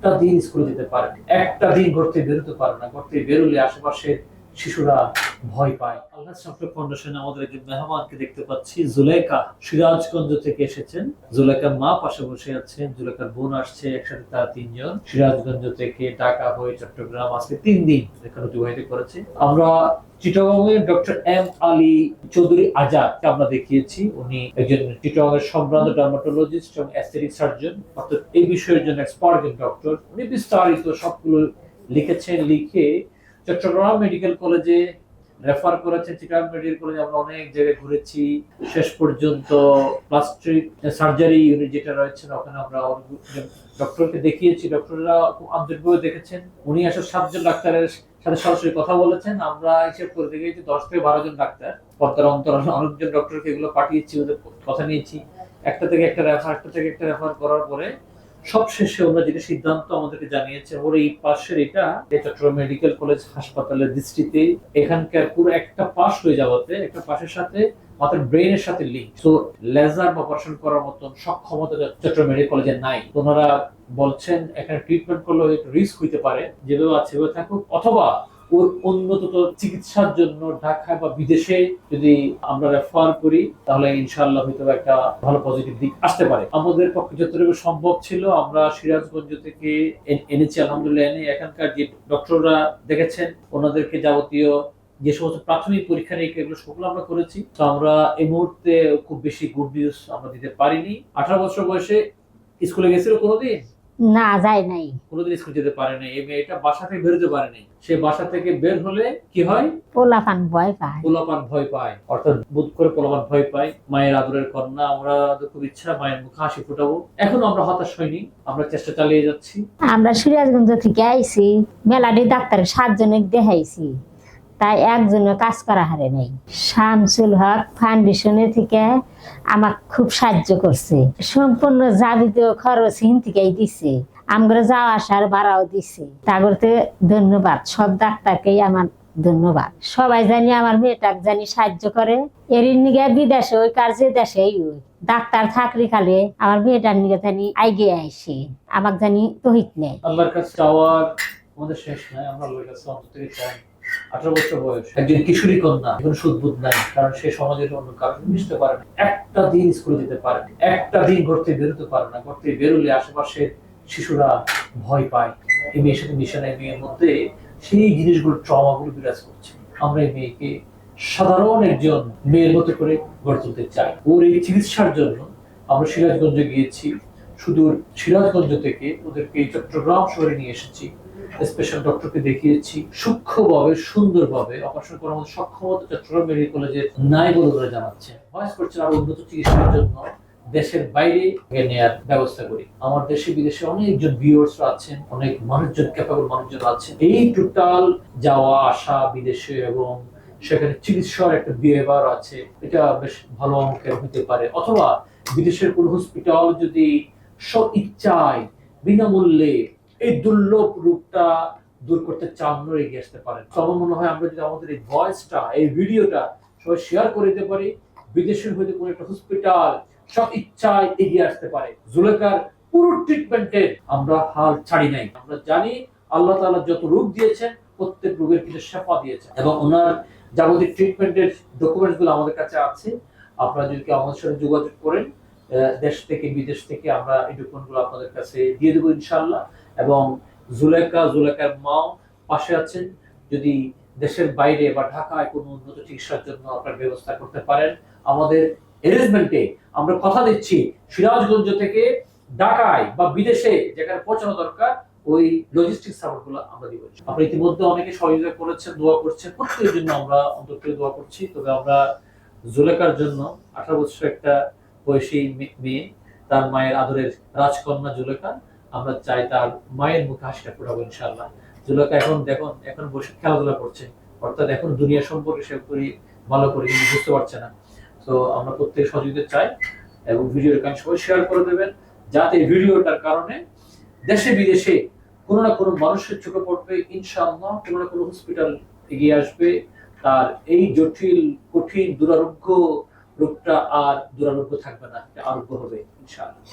একটা দিন স্কুলে যেতে পারে। একটা দিন ঘর থেকে বেরোতে পারে না ঘর থেকে বেরোলে আশেপাশে শিশুরা ভয় পায়। আল্লাহ ফাউন্ডেশন আমাদের একজন মেহমানকে দেখতে পাচ্ছি। জুলেখা সিরাজগঞ্জ থেকে এসেছেন। জুলেখার মা পাশে বসে আছেন। জুলেখার বোন আসছে, একসাথে তারা তিনজন। সিরাজগঞ্জ থেকে ঢাকা হয়ে চট্টগ্রাম, আজকে তিন দিন এখানে অতিবাহিত করেছে। আমরা চিটাগংয়ের ডক্টর এম আলী চৌধুরী আজাদ আমরা দেখিয়েছি। উনি একজন চিটাগংয়ের সম্ভ্রান্ত ডার্মাটোলজিস্ট এবং অ্যাস্থেটিক সার্জন অর্থাৎ এই বিষয়ের জন্য এক্সপার্ট ডক্টর উনি বিস্তারিত সবগুলো লিখেছেন, লিখে চট্টগ্রাম মেডিকেল কলেজে রেফার করেছেন চিটাগং মেডিকেল কলেজে আমরা অনেক জায়গায় ঘুরেছি। শেষ পর্যন্ত প্লাস্টিক সার্জারি ইউনিট যেটা রয়েছে, ওখানে আমরা ডক্টরকে দেখিয়েছি। ডক্টররা খুব আন্তরিকভাবে দেখেছেন। উনি আসলে সাতজন ডাক্তারের সাথে সরাসরি কথা বলেছেন। আমরা হিসেব করে দেখেছি দশ থেকে বারো জন ডাক্তার। পর্দার অন্তর অনেকজন ডক্টরকে এগুলো পাঠিয়েছি, ওদের কথা নিয়েছি। একটা থেকে একটা রেফার একটা থেকে একটা রেফার করার পরে সব শেষে ওরা যেটা সিদ্ধান্ত আমাদেরকে জানিয়েছে, ওর এই পাশের এটা চট্টগ্রাম মেডিকেল কলেজ হাসপাতালের দৃষ্টিতে এখানকার পুরো একটা পাশ হয়ে যাওয়াতে, একটা পাশের সাথে মাথার ব্রেনের সাথে লিঙ্ক তো লেজার অপারেশন করার মতন সক্ষমতা চট্টগ্রাম মেডিকেল কলেজে নাই। ওনারা বলছেন, এখানে ট্রিটমেন্ট করলে রিস্ক হইতে পারে, যেভাবে আছে থাকুক, অথবা ওর উন্নত চিকিৎসার জন্য ঢাকা বা বিদেশে যদি আমরা রেফার করি, তাহলে ইনশাআল্লাহ হয়তো একটা ভালো পজিটিভ দিক আসতে পারে। আমাদের পক্ষে যতটুকু সম্ভব ছিল, আমরা সিরাজগঞ্জ থেকে এনেছি, আলহামদুলিল্লাহ, এনে এখানকার যে ডক্টররা দেখেছেন, ওনাদেরকে যাবতীয় যে সমস্ত প্রাথমিক পরীক্ষা নিরীক্ষা এগুলো সবগুলো আমরা করেছি। তো আমরা এই মুহূর্তে খুব বেশি গুড নিউজ আমরা দিতে পারিনি। আঠারো বছর বয়সে স্কুলে গেছিল কোনোদিন? না যায় নাই। কোনোদিন স্কুল যেতে পারে না এই মেয়েটা বাসা থেকে বেরোতে পারেনি সে বাসা থেকে বের হলে কি হয়? পোলাপান ভয় পায়। পোলাপান ভয় পায়। অর্থাৎ বোধ করে পোলাপান ভয় পায়। মায়ের আদরের কন্যা আমরা তো খুব ইচ্ছা মায়ের মুখে হাসি ফুটাবো। এখন আমরা হতাশ হইনি। আমরা চেষ্টা চালিয়ে যাচ্ছি। আমরা সিরাজগঞ্জ থেকে আইছি। মেলাডি ডাক্তারের সাতজনে দেখাইছি। তাই একজনের কাজ করা হারে নেই। শামসুল হক ফাউন্ডেশনে থেকে আমাক খুব সাহায্য করছে। সম্পূর্ণ যাবিতীয় খরচ হিন থেকেই দিছে। আমরা যাওয়া আসার ভাড়াও দিছে। তাগরতে ধন্যবাদ। সব ডাক্তারকেই আমার ধন্যবাদ। সবাই জানি আমার মেয়েটাক জানি সাহায্য করে। এর নিগে বিদেশে ওই কার্যে দেশেই ওই। ডাক্তার থাকলে খালে আমার মেয়েটার নিগে জানি আইগে আইসে। আমাক জানি তহিত নেই। আল্লাহর কাছে আমাদের শেষ নাই। আমরা আল্লাহর কাছে চাই। আঠারো বছর বয়স। একজন কিশোরী কন্যা, কোনো সুদবুদ নাই, কারণ সে সমাজের অন্য মিশতে পারে একটা দিন স্কুলে যেতে পারে একটা দিন বেরোতে পারে না ঘর থেকে বেরোলে আশেপাশে শিশুরা ভয় পায়। এই মেয়ের সাথে মিশন এই মেয়ের মধ্যে সেই জিনিসগুলো, ট্রমাগুলো বিরাজ করছে। আমরা এই মেয়েকে সাধারণ একজন মেয়ের মতো করে গড়ে তুলতে চাই। ওর এই চিকিৎসার জন্য আমরা সিরাজগঞ্জে গিয়েছি। সুদূর সিরাজগঞ্জ থেকে ওদেরকে চট্টগ্রাম শহরে নিয়ে এসেছি। স্পেশাল ডক্টরকে দেখিয়েছি, সূক্ষ্মভাবে, সুন্দরভাবে অপারেশন করার মতো সক্ষমতা চট্টগ্রাম মেডিকেল কলেজের নাই বলে ওরা জানাচ্ছে ভয়েস করছে আরও উন্নত চিকিৎসার জন্য। দেশের বাইরে এ নেয়ার ব্যবস্থা করি। আমার দেশে, বিদেশে অনেকজন ভিউয়ার্স আছেন, অনেক মানুষজন ক্যাপাবল মানুষজন আছেন। এই টোটাল যাওয়া, আসা, বিদেশে এবং সেখানে চিকিৎসার একটা বিহেভিয়ার আছে। এটা বেশ ভালো অঙ্কের হতে পারে। অথবা বিদেশের কোন হসপিটাল যদি স্ব ইচ্ছায় বিনামূল্যে এই দুর্লভ রূপটা দূর করতে চান আপনারা এগিয়ে আসতে পারেন। তো আমার মনে হয় আমরা যদি আমাদের এই ভয়েসটা এই ভিডিওটা সবাই শেয়ার করে দিতে পারি বিদেশের হইতে কোনো একটা হসপিটাল সব ইচ্ছায় এগিয়ে আসতে পারে। জুলেখার পুরো ট্রিটমেন্টের আমরা হাল ছাড়ি নাই। আমরা জানি আল্লাহ তাআলা যত রূপ দিয়েছেন, প্রত্যেক রোগের কিন্তু শেফা দিয়েছেন। এবং ওনার যাবতীয় ট্রিটমেন্টের ডকুমেন্টসগুলো আমাদের কাছে আছে। আপনারা যদি আমাদের সাথে যোগাযোগ করেন দেশ থেকে, বিদেশ থেকে আমরা এই ডকুমেন্টগুলো আপনাদের কাছে দিয়ে দেবো ইনশাল্লাহ এবং জুলেখা, জুলেখার মাও পাশে আছেন। যদি দেশের বাইরে বা ঢাকায় কোনো উন্নত চিকিৎসার জন্য আপনার ব্যবস্থা করতে পারেন, আমাদের অ্যারেঞ্জমেন্টে আমরা কথা দিচ্ছি সিরাজগঞ্জ থেকে ঢাকায় বা বিদেশে যেখানে পৌঁছানো দরকার, ওই লজিস্টিক সাপোর্টগুলো আমরা দিব। আমরা ইতিমধ্যে অনেকে সহযোগিতা করেছেন, দোয়া করছেন, প্রত্যেকের জন্য আমরা অন্তর থেকে দোয়া করছি। তবে আমরা জুলেকার জন্য আঠারো বছর একটা বয়সী মেয়ে, তার মায়ের আদরের রাজকন্যা জুলেখা। আমরা চাই তার মায়ের মুখে হাসিটা ফোটাবো ইনশাল্লাহ জুলেখা এখন দেখুন এখন বসে খেলাধুলা করছে। অর্থাৎ এখন দুনিয়া সম্পর্কে সে করি ভালো করে কিন্তু বুঝতে পারছে না। তো আমরা প্রত্যেক সহযোগিতা চাই এবং ভিডিওর কাজ সবাই শেয়ার করে দেবেন, যাতে ভিডিওটার কারণে দেশে বিদেশে কোনো না কোনো মানুষের চোখে পড়বে, ইনশাআল্লাহ কোনো না কোনো হসপিটাল এগিয়ে আসবে। তার এই জটিল, কঠিন, দুরারোগ্য রোগটা আর দুরারোগ্য থাকবে না আরোগ্য হবে ইনশাআল্লাহ।